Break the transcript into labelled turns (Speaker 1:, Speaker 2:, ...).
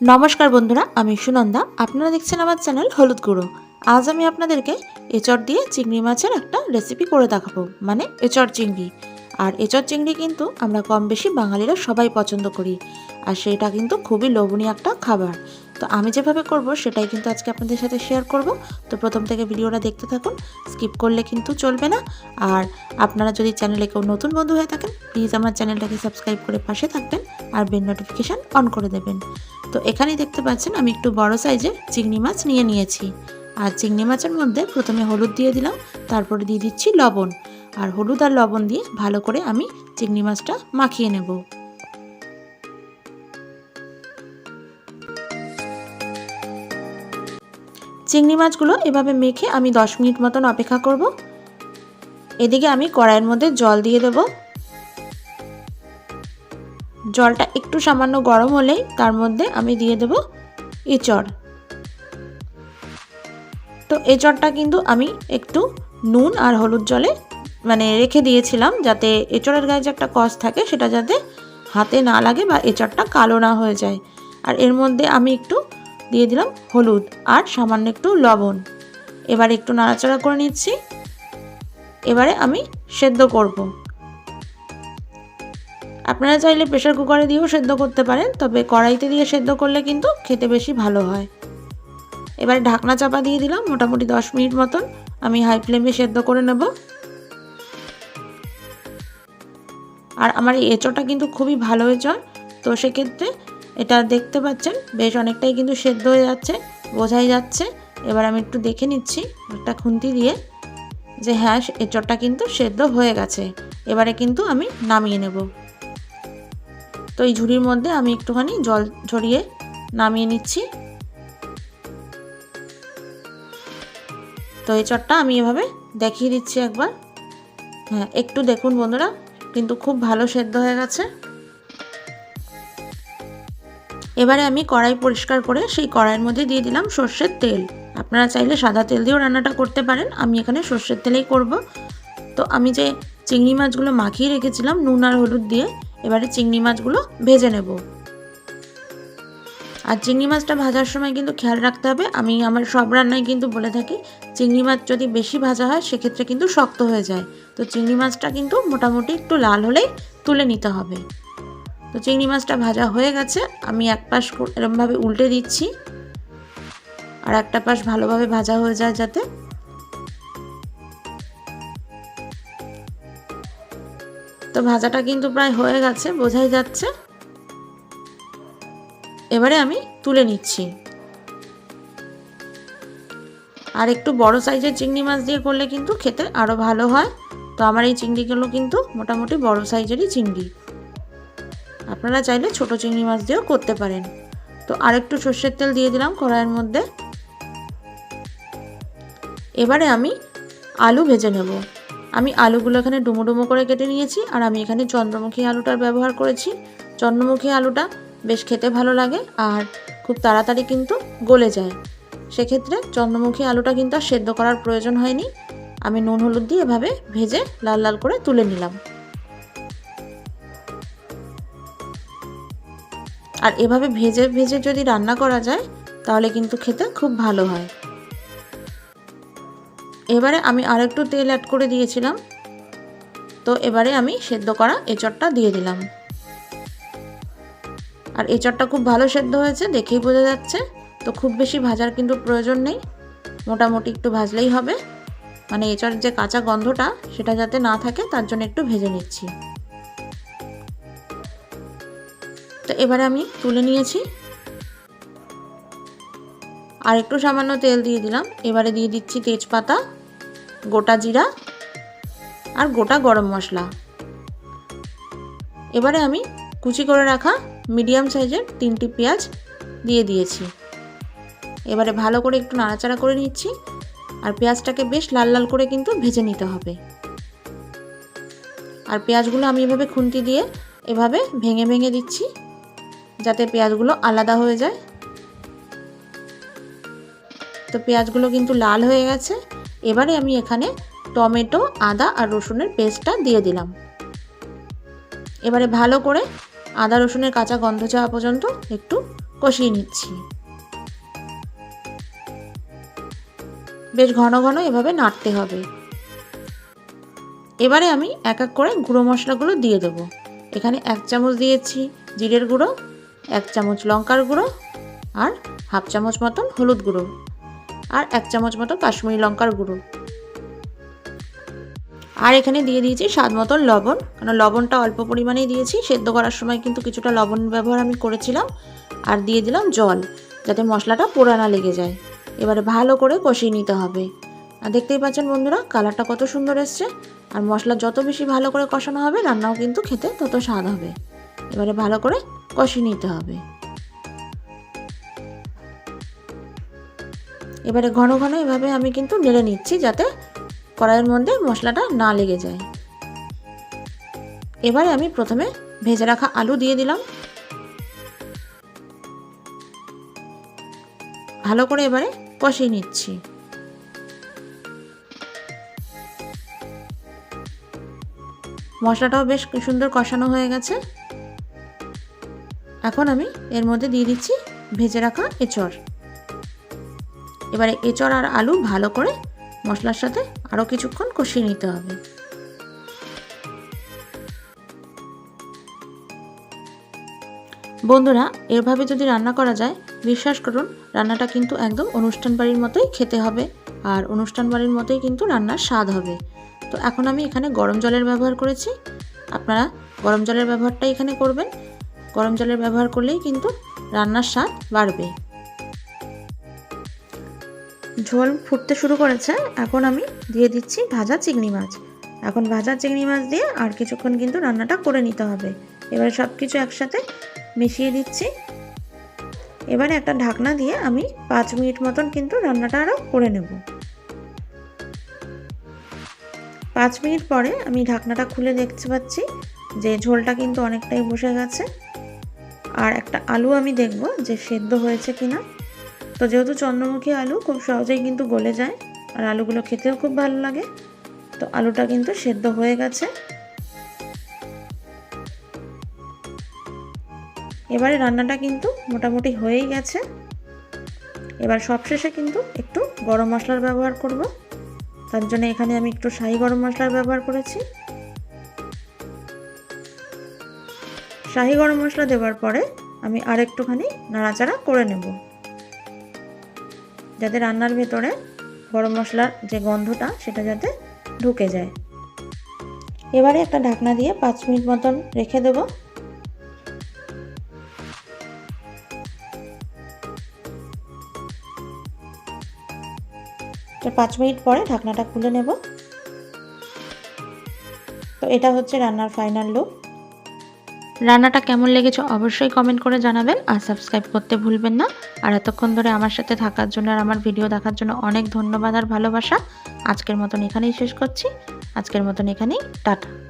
Speaker 1: নমস্কার বন্ধুরা, আমি সুনন্দা। আপনারা দেখছেন আমার চ্যানেল হলুদ গুঁড়ো। আজ আমি আপনাদেরকে এচড় দিয়ে চিংড়ি মাছের একটা রেসিপি করে দেখাবো মানে এচড় চিংড়ি। আর এচর চিংড়ি কিন্তু আমরা কম বেশি বাঙালিরা সবাই পছন্দ করি, আর সেটা কিন্তু খুবই লোভনীয় একটা খাবার। তো আমি যেভাবে করব, সেটাই কিন্তু আজকে আপনাদের সাথে শেয়ার করব। তো প্রথম থেকে ভিডিওটা দেখতে থাকুন স্কিপ করলে কিন্তু চলবে না। আর আপনারা যদি চ্যানেলে কেউ নতুন বন্ধু হয়ে থাকেন প্লিজ আমার চ্যানেলটাকে সাবস্ক্রাইব করে পাশে থাকবেন আর বেল নোটিফিকেশান অন করে দেবেন। তো এখানেই দেখতে পাচ্ছেন, আমি একটু বড় সাইজের চিংড়ি মাছ নিয়ে নিয়েছি। আর চিংড়ি মাছের মধ্যে প্রথমে হলুদ দিয়ে দিলাম, তারপরে দিয়ে দিচ্ছি লবণ। আর হলুদ আর লবণ দিয়ে ভালো করে আমি চিংড়ি মাছটা মাখিয়ে নেব। চিংড়ি মাছগুলো এভাবে মেখে আমি দশ মিনিট মতন অপেক্ষা করব। এদিকে আমি কড়াইয়ের মধ্যে জল দিয়ে দেবো। জলটা একটু সামান্য গরম হলেই তার মধ্যে আমি দিয়ে দেব এঁচড়। তো এঁচড়টা কিন্তু আমি একটু নুন আর হলুদ জলে মানে রেখে দিয়েছিলাম যাতে এঁচড়ের গায়ে যে একটা কষ থাকে সেটা যাতে হাতে না লাগে বা এঁচড়টা কালো না হয়ে যায়। আর এর মধ্যে আমি একটু দিয়ে দিলাম হলুদ আর সামান্য একটু লবণ। এবার একটু নাড়াচাড়া করে নিচ্ছি। এবারে আমি সেদ্ধ করব। আপনারা চাইলে প্রেশার কুকারে দিয়েও সেদ্ধ করতে পারেন, তবে কড়াইতে দিয়ে সেদ্ধ করলে কিন্তু খেতে বেশি ভালো হয়। এবারে ঢাকনা চাপা দিয়ে দিলাম, মোটামুটি দশ মিনিট মতন। আমি হাই ফ্লেমে সেদ্ধ করে নেব। আর আমার এই এঁচোটা কিন্তু খুবই ভালো এঁচড়, তো সেক্ষেত্রে এটা দেখতে পাচ্ছেন, বেশ অনেকটাই কিন্তু সেদ্ধ হয়ে যাচ্ছে, বোঝাই যাচ্ছে। এবার আমি একটু দেখে নিচ্ছি একটা খুন্তি দিয়ে যে হ্যাঁ এঁচড়টা কিন্তু সেদ্ধ হয়ে গেছে। এবারে কিন্তু আমি নামিয়ে নেব। তো এই ঝুড়ির মধ্যে আমি একটুখানি জল ঝরিয়ে নামিয়ে নিচ্ছি। তো এই চটটা আমি এভাবে দেখিয়ে দিচ্ছি একবার। হ্যাঁ একটু দেখুন বন্ধুরা, কিন্তু খুব ভালো সেদ্ধ হয়ে গেছে। এবারে আমি কড়াই পরিষ্কার করে সেই কড়াইয়ের মধ্যে দিয়ে দিলাম সর্ষের তেল। আপনারা চাইলে সাদা তেল দিয়েও রান্নাটা করতে পারেন। আমি এখানে সর্ষের তেলেই করব। তো আমি যে চিংড়ি মাছগুলো মাখিয়ে রেখেছিলাম নুন আর হলুদ দিয়ে, এবারে চিংড়ি মাছগুলো ভেজে নেব। আর চিংড়ি মাছটা ভাজার সময় কিন্তু খেয়াল রাখতে হবে। আমি আমার সব রান্নায় কিন্তু বলে থাকি, চিংড়ি মাছ যদি বেশি ভাজা হয়, সেক্ষেত্রে কিন্তু শক্ত হয়ে যায়। তো চিংড়ি মাছটা কিন্তু মোটামুটি একটু লাল হলেই তুলে নিতে হবে। তো চিংড়ি মাছটা ভাজা হয়ে গেছে। আমি এক পাশ এরমভাবে উল্টে দিচ্ছি। আর একটা পাশ ভালোভাবে ভাজা হয়ে যায় যাতে। তো ভাজাটা কিন্তু প্রায় হয়ে গেছে, বোঝাই যাচ্ছে। এবারে আমি তুলে নিচ্ছি। আর একটু বড় সাইজের চিংড়ি মাছ দিয়ে করলে কিন্তু খেতে আরও ভালো হয়। তো আমার এই চিংড়িগুলো কিন্তু মোটামুটি বড় সাইজেরই চিংড়ি। আপনারা চাইলে ছোট চিংড়ি মাছ দিয়েও করতে পারেন। তো আর একটু সর্ষের তেল দিয়ে দিলাম কড়াইয়ের মধ্যে। এবারে আমি আলু ভেজে নেব। আমি আলুগুলো এখানে ডুমো ডুমো করে কেটে নিয়েছি আর আমি এখানে চন্দ্রমুখী আলুটার ব্যবহার করেছি। চন্দ্রমুখী আলুটা বেশ খেতে ভালো লাগে আর খুব তাড়াতাড়ি কিন্তু গলে যায়। সেক্ষেত্রে চন্দ্রমুখী আলুটা কিন্তু আর সেদ্ধ করার প্রয়োজন হয়নি। আমি নুন হলুদ দিয়ে এভাবে ভেজে লাল লাল করে তুলে নিলাম। আর এভাবে ভেজে ভেজে যদি রান্না করা যায়, তাহলে কিন্তু খেতে খুব ভালো হয়। এবারে আমি আরেকটু তেল অ্যাড করে দিয়েছিলাম। তো এবারে আমি সেদ্ধ করা এঁচড়টা দিয়ে দিলাম। আর এঁচড়টা খুব ভালো সেদ্ধ হয়েছে, দেখেই বোঝা যাচ্ছে। তো খুব বেশি ভাজার কিন্তু প্রয়োজন নেই। মোটামুটি একটু ভাজলেই হবে। মানে এঁচড়ের যে কাঁচা গন্ধটা, সেটা যাতে না থাকে, তার জন্য একটু ভেজে নিচ্ছি। এবারে আমি তুলে নিয়েছি। আর একটু সামান্য তেল দিয়ে দিলাম। এবারে দিয়ে দিচ্ছি তেজপাতা, গোটা জিরা আর গোটা গরম মশলা। এবারে আমি কুচি করে রাখা মিডিয়াম সাইজের তিনটি পেঁয়াজ দিয়ে দিয়েছি। এবারে ভালো করে একটু নাড়াচাড়া করে নিচ্ছি। আর পেঁয়াজটাকে বেশ লাল লাল করে কিন্তু ভেজে নিতে হবে। আর পেঁয়াজগুলো আমি এভাবে খুন্তি দিয়ে এভাবে ভেঙে ভেঙে দিচ্ছি। যাতে পেঁয়াজগুলো আলাদা হয়ে যায়। তো পেঁয়াজগুলো কিন্তু লাল হয়ে গেছে। এবারে আমি এখানে টমেটো, আদা আর রসুনের পেস্টটা দিয়ে দিলাম। এবারে ভালো করে আদা, রসুনের কাঁচা গন্ধ যাওয়া পর্যন্ত একটু কষিয়ে নিচ্ছি। বেশ ঘন ঘন এভাবে নাড়তে হবে। এবারে আমি এক এক করে গুঁড়ো মশলাগুলো দিয়ে দেবো। এখানে এক চামচ দিয়েছি জিরের গুঁড়ো এক চামচ লঙ্কার গুঁড়ো আর হাফ চামচ মতন হলুদ গুঁড়ো আর এক চামচ মতো কাশ্মীরি লঙ্কার গুঁড়ো। আর এখানে দিয়ে দিয়েছি স্বাদ মতন লবণ কারণ লবণটা অল্প পরিমাণেই দিয়েছি, সেদ্ধ করার সময় কিন্তু কিছুটা লবণ ব্যবহার আমি করেছিলাম আর দিয়ে দিলাম জল, যাতে মশলাটা পোড়া না লেগে যায়। এবারে ভালো করে কষিয়ে নিতে হবে। আর দেখতেই পাচ্ছেন বন্ধুরা, কালারটা কত সুন্দর এসছে। আর মশলা যত বেশি ভালো করে কষানো হবে, রান্নাও কিন্তু খেতে তত স্বাদ হবে। এবারে ভালো করে কষিয়ে নিতে হবে। এবারে ঘন ঘন এভাবে আমি কিন্তু নেড়ে নিচ্ছি যাতে কড়াইয়ের মধ্যে মশলাটা না লেগে যায়। এবারে আমি প্রথমে ভেজে রাখা আলু দিয়ে দিলাম। ভালো করে এবারে কষিয়ে নিচ্ছি। মশলাটাও বেশ সুন্দর কষানো হয়ে গেছে। এখন আমি এর মধ্যে দিয়ে দিচ্ছি ভেজে রাখা এঁচড়। এবারে এঁচড় আর আলু ভালো করে মশলার সাথে আরও কিছুক্ষণ কষিয়ে নিতে হবে। বন্ধুরা, এভাবে যদি রান্না করা যায়, বিশ্বাস করুন, রান্নাটা কিন্তু একদম অনুষ্ঠান বাড়ির মতোই খেতে হবে আর অনুষ্ঠান বাড়ির মতোই কিন্তু রান্নার স্বাদ হবে। তো এখন আমি এখানে গরম জলের ব্যবহার করেছি। আপনারা গরম জলের ব্যবহারটা এখানে করবেন। গরম জলের ব্যবহার করলেই কিন্তু রান্নার স্বাদ বাড়বে। ঝোল ফুটতে শুরু করেছে। এখন আমি দিয়ে দিচ্ছি ভাজা চিংড়ি মাছ। এখন ভাজা চিংড়ি মাছ দিয়ে আর কিছুক্ষণ কিন্তু রান্নাটা করে নিতে হবে। এবার সব কিছু একসাথে মিশিয়ে দিচ্ছি। এবারে একটা ঢাকনা দিয়ে আমি পাঁচ মিনিট মতন কিন্তু রান্নাটা আরও করে নেব। পাঁচ মিনিট পরে আমি ঢাকনাটা খুলে দেখতে পাচ্ছি যে ঝোলটা কিন্তু অনেকটাই বসে গেছে। আর একটা আলু আমি দেখব যে সেদ্ধ হয়েছে কিনা। তো যেহেতু চন্দ্রমুখী আলু, খুব সহজেই কিন্তু গলে যায়। আর আলুগুলো খেতেও খুব ভালো লাগে। তো আলুটা কিন্তু সেদ্ধ হয়ে গেছে। এবারে রান্নাটা কিন্তু মোটামুটি হয়েই গেছে। এবার সবশেষে কিন্তু একটু গরম মশলার ব্যবহার করব। তার জন্য এখানে আমি একটু শাহি গরম মশলার ব্যবহার করেছি। শাহি গরম মশলা দেওয়ার পরে আমি আর একটুখানি নাড়াচাড়া করে নেব। যাতে রান্নার ভেতরে গরম মশলার যে গন্ধটা, সেটা যাতে ঢুকে যায়। এবারে একটা ঢাকনা দিয়ে পাঁচ মিনিট মতন রেখে দেবো। পাঁচ মিনিট পরে ঢাকনাটা খুলে নেব। তো এটা হচ্ছে রান্নার ফাইনাল লুক। রান্নাটা কেমন লেগেছে অবশ্যই কমেন্ট করে জানাবেন আর সাবস্ক্রাইব করতে ভুলবেন না। আর এতক্ষণ ধরে আমার সাথে থাকার জন্য আর আমার ভিডিও দেখার জন্য অনেক ধন্যবাদ আর ভালোবাসা। আজকের মতন এখানেই শেষ করছি। আজকের মতন এখানেই, টাটা।